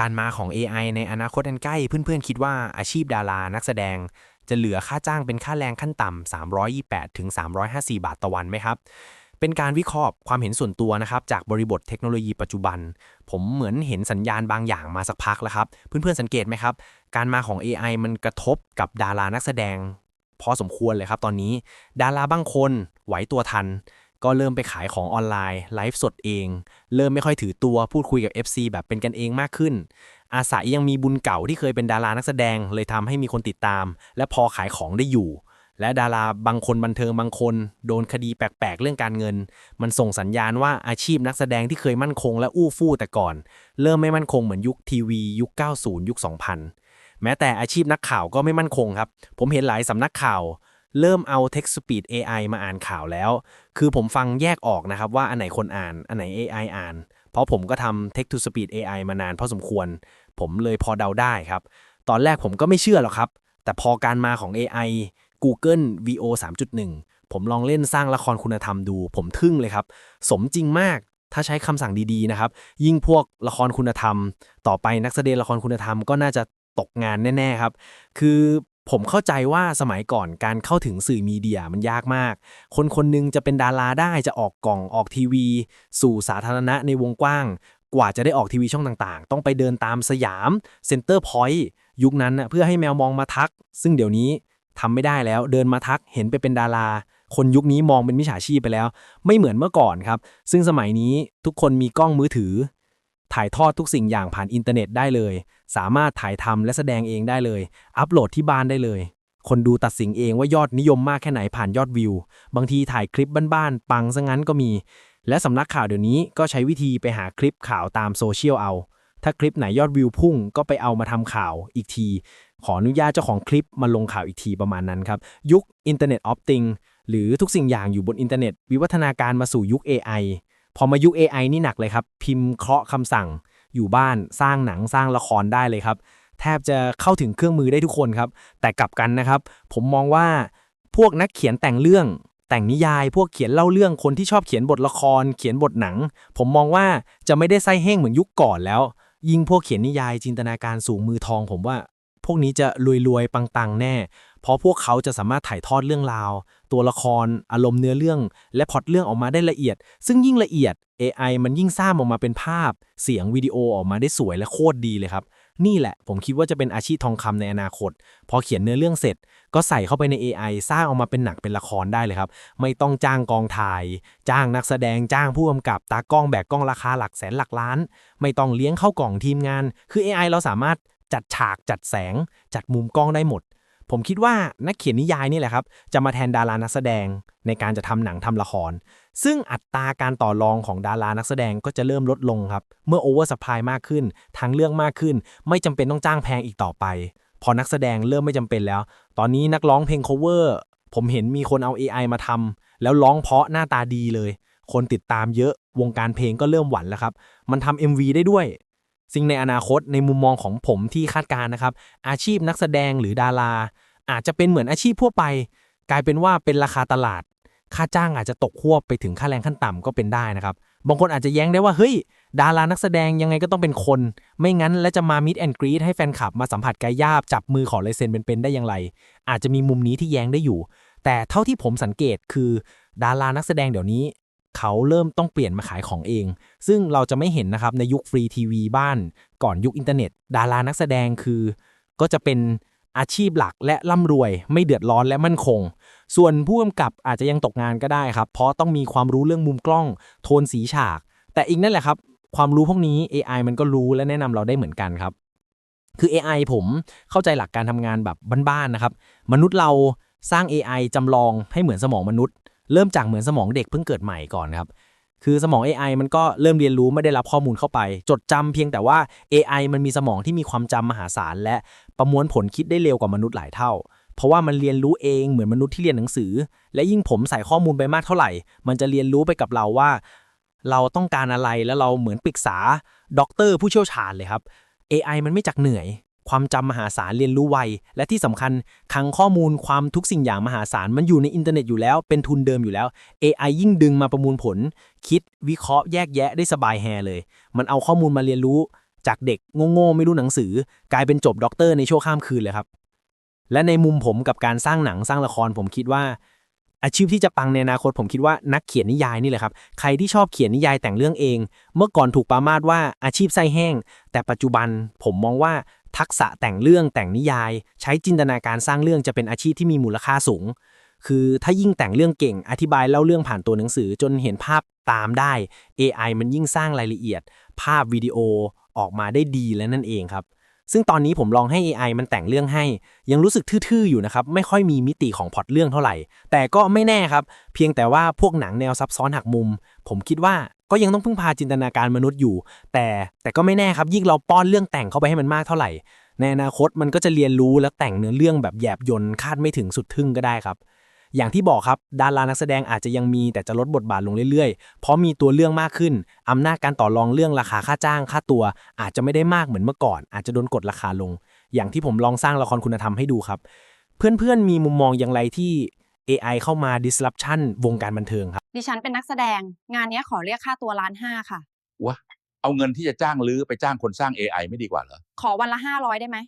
การมาของ AI ในอนาคตอันใกล้ เพื่อนๆ คิดว่าอาชีพดารานักแสดง จะเหลือค่าจ้างเป็นค่าแรงขั้นต่ำ328ถึง354 บาทต่อวันไหมครับ เป็นการวิเคราะห์ความเห็นส่วนตัวนะครับ จากบริบทเทคโนโลยีปัจจุบัน ผมเหมือนเห็นสัญญาณบางอย่างมาสักพักแล้วครับ เพื่อนๆ สังเกตไหมครับ การมาของ AI มันกระทบกับดารานักแสดง พอสมควรเลยครับตอนนี้ ดาราบางคนไหวตัวทัน ก็เริ่มไปขายของออนไลน์ไลฟ์สดเอง เริ่มไม่ค่อยถือตัวพูดคุยกับ FC แบบเป็นกันเองมากขึ้น อาศัยยังมีบุญเก่าที่เคยเป็นดารานักแสดงเลยทำให้มีคนติดตาม และพอขายของได้อยู่ และดาราบางคนบันเทิงบางคน โดนคดีแปลกๆ เรื่องการเงิน มันส่งสัญญาณว่าอาชีพนักแสดงที่เคยมั่นคงและอู้ฟู่แต่ก่อน เริ่มไม่มั่นคงเหมือนยุคทีวี ยุค 90 ยุค 2000 แม้แต่อาชีพนักข่าวก็ไม่มั่นคงครับ ผมเห็นหลายสำนักข่าว เริ่มเอา Text Speed AI มาอ่านข่าวแล้ว คือผมฟังแยกออกนะครับว่าอันไหนคนอ่าน อันไหน AI อ่าน เพราะผมก็ทำ Text to Speed AI มานานพอสมควร ผมเลยพอเดาได้ครับ ตอนแรกผมก็ไม่เชื่อหรอกครับ แต่พอการมาของ AI Google VO 3.1 ผมลองเล่นสร้างละครคุณธรรมดู ผมทึ่งเลยครับ สมจริงมากถ้าใช้คำสั่งดีๆนะครับ ยิ่งพวกละครคุณธรรม ต่อไปนักแสดงละครคุณธรรมก็น่าจะตกงานแน่ ๆ ครับ คือ ผมเข้าใจว่าสมัยก่อนการเข้าถึงสื่อมีเดียมันยากมาก คนคนหนึงจะเป็นดาราได้จะออกกล่องออกทีวี สู่สาธารณะในวงกว้าง กว่าจะได้ออกทีวีช่องต่างๆ ต้องไปเดินตามสยามเซ็นเตอร์พอยต์ยุคนั้นนะเพื่อให้แมวมองมาทัก ซึ่งเดี๋ยวนี้ทำไม่ได้แล้วเดินมาทักเห็นไปเป็นดารา คนยุคนี้มองเป็นมิจฉาชีพไปแล้ว ไม่เหมือนเมื่อก่อนครับ ซึ่งสมัยนี้ทุกคนมีกล้องมือถือ ถ่ายทอดทุกสิ่งอย่างผ่านอินเทอร์เน็ตได้เลย สามารถถ่ายทำและแสดงเองได้เลย อัปโหลดที่บ้านได้เลย คนดูตัดสินเองว่ายอดนิยมมากแค่ไหนผ่านยอดวิว บางทีถ่ายคลิปบ้านๆ ปังซะงั้นก็มี และสำนักข่าวเดี๋ยวนี้ก็ใช้วิธีไปหาคลิปข่าวตามโซเชียลเอา ถ้าคลิปไหนยอดวิวพุ่งก็ไปเอามาทำข่าวอีกที ขออนุญาตเจ้าของคลิปมาลงข่าวอีกทีประมาณนั้นครับ ยุค Internet of Things หรือทุกสิ่งอย่างอยู่บนอินเทอร์เน็ต วิวัฒนาการมาสู่ยุค AI พอมายุค AI นี่หนักเลยครับ พิมพ์เคาะคำสั่ง อยู่บ้านสร้างหนังสร้างละครได้เลยครับ แทบจะเข้าถึงเครื่องมือได้ทุกคนครับ แต่กลับกันนะครับ ผมมองว่าพวกนักเขียนแต่งเรื่อง แต่งนิยาย พวกเขียนเล่าเรื่องคนที่ชอบเขียนบทละคร เขียนบทหนัง ผมมองว่าจะไม่ได้ไส้แห้งเหมือนยุคก่อนแล้ว ยิ่งพวกเขียนนิยายจินตนาการสูงมือทอง ผมว่า พวกนี้จะรวยๆปังๆแน่ เพราะพวกเขาจะสามารถถ่ายทอดเรื่องราว ตัวละคร อารมณ์เนื้อเรื่อง และพอตเรื่องออกมาได้ละเอียด ซึ่งยิ่งละเอียด AI มันยิ่งสร้างออกมาเป็นภาพ เสียงวิดีโอออกมาได้สวยและโคตรดีเลยครับ นี่แหละ ผมคิดว่าจะเป็นอาชีพทองคำในอนาคต พอเขียนเนื้อเรื่องเสร็จ ก็ใส่เข้าไปใน AI สร้างออกมาเป็นหนังเป็นละครได้เลยครับ ไม่ต้องจ้างกองถ่าย จ้างนักแสดง จ้างผู้กำกับ ตากล้องแบกกล้องราคาหลักแสนหลักล้าน ไม่ต้องเลี้ยงเข้ากล่องทีมงาน คือ AI เราสามารถจัดฉากจัดแสง จัดมุมกล้องได้หมด ผมคิดว่านักเขียนนิยายนี่แหละครับ จะมาแทนดารานักแสดงในการจะทำหนังทำละคร ซึ่งอัตราการต่อรองของดารานักแสดงก็จะเริ่มลดลงครับ เมื่อโอเวอร์สปายมากขึ้น ทางเรื่องมากขึ้น ไม่จำเป็นต้องจ้างแพงอีกต่อไป พอนักแสดงเริ่มไม่จำเป็นแล้ว ตอนนี้นักร้องเพลง cover ผมเห็นมีคนเอา AI มาทำแล้วร้องเพราะหน้าตาดีเลย คนติดตามเยอะวงการเพลงก็เริ่มหวั่นแล้วครับ มันทำ MV ได้ด้วย สิ่งในอนาคตในมุมมองของผมที่คาดการนะครับ อาชีพนักแสดงหรือดารา อาจจะเป็นเหมือนอาชีพทั่วไป กลายเป็นว่าเป็นราคาตลาด ค่าจ้างอาจจะตกควบไปถึงค่าแรงขั้นต่ำก็เป็นได้นะครับ บางคนอาจจะแย้งได้ว่าเฮ้ย ดารานักแสดงยังไงก็ต้องเป็นคน ไม่งั้นแล้วจะมามิดแอนกรีดให้แฟนคลับมาสัมผัสกายยาบจับมือขอลายเซ็นเป็นๆได้อย่างไร อาจจะมีมุมนี้ที่แย้งได้อยู่ แต่เท่าที่ผมสังเกตคือ ดารานักแสดงเดี๋ยวนี้ เขาเริ่มต้องเปลี่ยนมาขายของเอง ซึ่งเราจะไม่เห็นนะครับในยุคฟรีทีวีบ้านก่อนยุคอินเทอร์เน็ต ดารานักแสดงคือ ก็จะเป็นอาชีพหลักและร่ำรวย ไม่เดือดร้อนและมั่นคง ส่วนผู้กำกับอาจจะยังตกงานก็ได้ครับ เพราะต้องมีความรู้เรื่องมุมกล้อง โทนสีฉาก แต่อีกนั่นแหละครับ ความรู้พวกนี้ AI มันก็รู้และแนะนำเราได้เหมือนกันครับ คือ AI ผมเข้าใจหลักการทำงานแบบบ้านๆนะครับ มนุษย์เราสร้าง AI จำลองให้เหมือนสมองมนุษย์ เริ่มจากเหมือนสมองเด็กเพิ่งเกิดใหม่ก่อนครับ คือสมอง AI มันก็เริ่มเรียนรู้ไม่ได้รับข้อมูลเข้าไป จดจำเพียงแต่ว่า AI มันมีสมองที่มีความจำมหาศาล และประมวลผลคิดได้เร็วกว่ามนุษย์หลายเท่า เพราะว่ามันเรียนรู้เองเหมือนมนุษย์ที่เรียนหนังสือ และยิ่งผมใส่ข้อมูลไปมากเท่าไหร่ มันจะเรียนรู้ไปกับเราว่า เราต้องการอะไรแล้วเราเหมือนปรึกษาด็อกเตอร์ผู้เชี่ยวชาญเลยครับ AI มันไม่จักเหนื่อย ความจำมหาศาลเรียนรู้ไว และที่สำคัญคลังข้อมูลความทุกสิ่งอย่างมหาศาลมันอยู่ในอินเทอร์เน็ตอยู่แล้ว เป็นทุนเดิมอยู่แล้ว AI ยิ่งดึงมาประมวลผล คิดวิเคราะห์แยกแยะได้สบายแฮเลย มันเอาข้อมูลมาเรียนรู้ จากเด็กโง่ๆไม่รู้หนังสือ กลายเป็นจบด็อกเตอร์ในชั่วข้ามคืนเลยครับและในมุมผมกับการสร้างหนังสร้างละครผมคิดว่า อาชีพที่จะปังในอนาคตผมคิดว่านักเขียนนิยายนี่แหละครับ ใครที่ชอบเขียนนิยายแต่งเรื่องเอง เมื่อก่อนถูกปรามาสว่าอาชีพไส้แห้ง แต่ปัจจุบันผมมองว่าทักษะแต่งเรื่องแต่งนิยาย ใช้จินตนาการสร้างเรื่องจะเป็นอาชีพที่มีมูลค่าสูง คือถ้ายิ่งแต่งเรื่องเก่ง อธิบายเล่าเรื่องผ่านตัวหนังสือจนเห็นภาพตามได้ AI มันยิ่งสร้างรายละเอียด ภาพวิดีโอออกมาได้ดีแล้วนั่นเองครับ ซึ่งตอนนี้ผมลองให้ AI มันแต่งเรื่องให้ ยังรู้สึกทื่อๆอยู่นะครับ ไม่ค่อยมีมิติของพล็อตเรื่องเท่าไหร่ แต่ก็ไม่แน่ครับ เพียงแต่ว่าพวกหนังแนวซับซ้อนหักมุม ผมคิดว่าก็ยังต้องพึ่งพาจินตนาการมนุษย์อยู่ แต่แต่ก็ไม่แน่ครับ ยิ่งเราป้อนเรื่องแต่งเข้าไปให้มันมากเท่าไหร่ ในอนาคตมันก็จะเรียนรู้และแต่งเนื้อเรื่องแบบแยบยนต์คาดไม่ถึงสุดทึ่งก็ได้ครับ อย่างที่บอกครับ ดารานักแสดงอาจจะยังมีแต่จะลดบทบาทลงเรื่อยๆ เพราะมีตัวเรื่องมากขึ้น อำนาจการต่อรองเรื่องราคาค่าจ้างค่าตัว อาจจะไม่ได้มากเหมือนเมื่อก่อน อาจจะโดนกดราคาลง อย่างที่ผมลองสร้างละครคุณธรรมให้ดูครับ เพื่อนๆ มีมุมมองอย่างไรที่ AI เข้ามา disruption วงการบันเทิงครับ ดิฉันเป็นนักแสดง งานเนี้ยขอเรียกค่าตัวล้านห้าค่ะวะเอาเงินที่จะจ้างลือไปจ้างคนสร้าง AI ไม่ดีกว่าเหรอ ขอวันละห้าร้อยได้ไหม